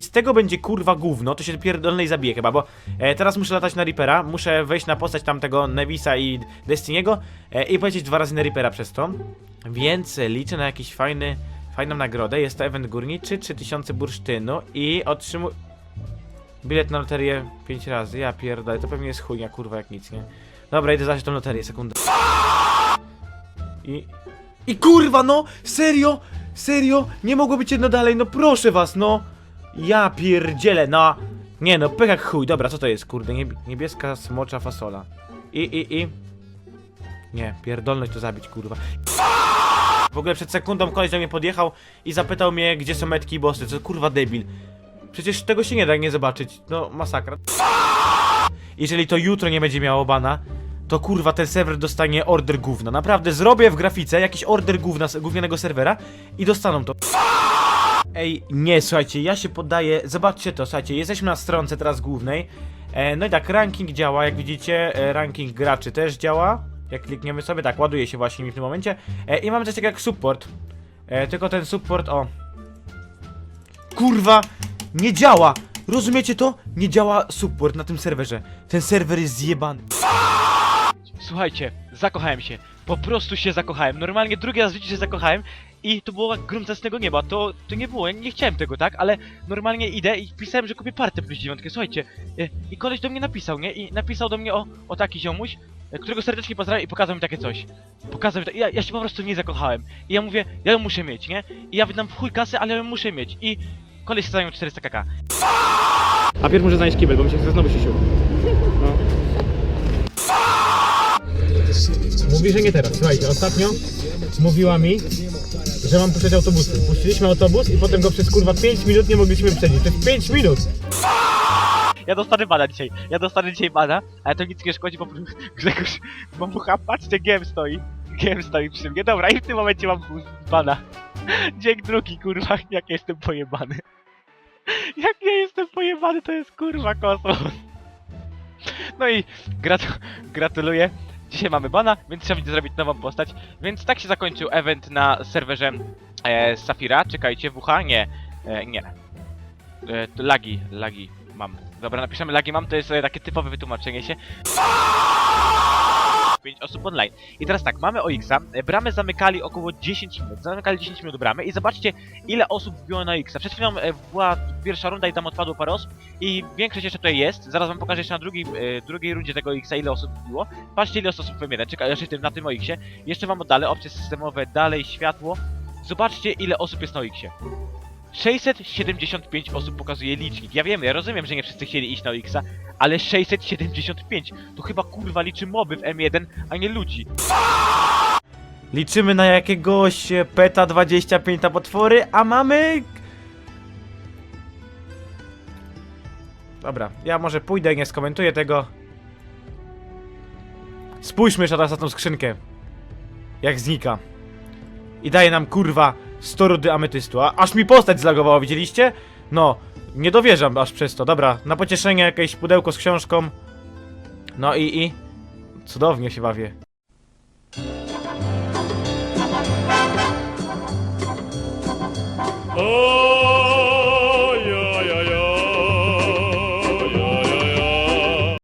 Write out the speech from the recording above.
Z tego będzie kurwa gówno, to się pierdolnej zabije chyba, bo e, teraz muszę latać na Reapera, muszę wejść na postać tamtego Nevisa i Destiniego e, i polecieć dwa razy na Reapera przez to, więc liczę na jakiś fajny, fajną nagrodę, jest to event górniczy, 3000 bursztynu i otrzymuję bilet na loterię 5 razy, ja pierdolę, to pewnie jest chujnia kurwa jak nic, nie? Dobra, idę zacząć tą loterię, sekundę. I... I kurwa, no! Serio? Serio? Nie mogło być jedno dalej, no proszę was, no! Ja pierdzielę, no! Nie no, pech jak chuj, dobra, co to jest, kurde, nieb niebieska smocza fasola. I, i, i... Nie, pierdolność to zabić, kurwa. W ogóle przed sekundą koleś do mnie podjechał i zapytał mnie, gdzie są metki i bossy, co kurwa debil. Przecież tego się nie da nie zobaczyć, no masakra. Jeżeli to jutro nie będzie miało bana, to kurwa ten serwer dostanie order gówna. Naprawdę zrobię w grafice jakiś order gówna, gównianego serwera i dostaną to. Ej, nie, słuchajcie, ja się poddaję. Zobaczcie to, słuchajcie, jesteśmy na stronce teraz głównej. E, no i tak, ranking działa, jak widzicie, e, ranking graczy też działa. Jak klikniemy sobie, tak, ładuje się właśnie mi w tym momencie. E, I mamy coś takiego jak support. E, tylko ten support, o. Kurwa, nie działa! Rozumiecie to? Nie działa support na tym serwerze. Ten serwer jest zjebany. Słuchajcie, zakochałem się. Po prostu się zakochałem. Normalnie drugi raz w życiu się zakochałem i to było jak z jasnego nieba. To, to nie było, ja nie chciałem tego, tak? Ale normalnie idę i pisałem, że kupię partę plus dziewiątkę. Słuchajcie, e, i koleś do mnie napisał, nie? I napisał do mnie o, o taki ziomuś, e, którego serdecznie pozdrawiam i pokazał mi takie coś. Pokazał mi to, ja, ja się po prostu nie zakochałem. I ja mówię, ja ją muszę mieć, nie? I ja wydam w chuj kasy, ale ją muszę mieć. I koleś chce za nią 400 kk. A pierw muszę znaleźć kibel, bo mi się znowu siusiu. No. Mówi, że nie teraz. Słuchajcie, ostatnio mówiła mi, że mam puszczać autobusy. Puściliśmy autobus i potem go przez kurwa 5 minut nie mogliśmy przedzieć. Przez 5 minut! Ja dostanę bana dzisiaj. Ja dostanę dzisiaj bana, ale to nic nie szkodzi, bo Grzegorz mamucha, patrzcie, GM stoi. GM stoi przy mnie. Dobra, i w tym momencie mam bana. Dzięk drugi, kurwa, jak ja jestem pojebany. Jak ja jestem pojebany, to jest kurwa kosmos. No i gratu gratuluję. Dzisiaj mamy bana, więc trzeba będzie zrobić nową postać. Więc tak się zakończył event na serwerze e, Safira. Czekajcie, WH? Nie. E, nie. E, lagi, lagi mam. Dobra, napiszemy lagi mam, to jest e, takie typowe wytłumaczenie się. 5 osób online. I teraz tak, mamy OX-a, e, bramę zamykali około 10 minut, zamykali 10 minut bramy i zobaczcie ile osób wbiło na OX-a. Przed chwilą e, była pierwsza runda i tam odpadło parę osób i większość jeszcze tutaj jest. Zaraz wam pokażę jeszcze na drugiej, e, drugiej rundzie tego OX-a ile osób wbiło. Patrzcie ile osób wymienia, czekaj, jeszcze tym, na tym OX-ie. Jeszcze wam oddalę, opcje systemowe, dalej, światło. Zobaczcie ile osób jest na OX-ie. 675 osób pokazuje licznik. Ja wiem, ja rozumiem, że nie wszyscy chcieli iść na OX-a, ale 675 to chyba kurwa liczy moby w M1, a nie ludzi. Liczymy na jakiegoś e, peta 25 na potwory, a mamy... Dobra, ja może pójdę nie skomentuję tego. Spójrzmy jeszcze teraz na tą skrzynkę. Jak znika. I daje nam kurwa 100 rudy ametystu. A, aż mi postać zlagowała, widzieliście? No, nie dowierzam aż przez to. Dobra, na pocieszenie jakieś pudełko z książką. No i i. Cudownie się bawię. Oh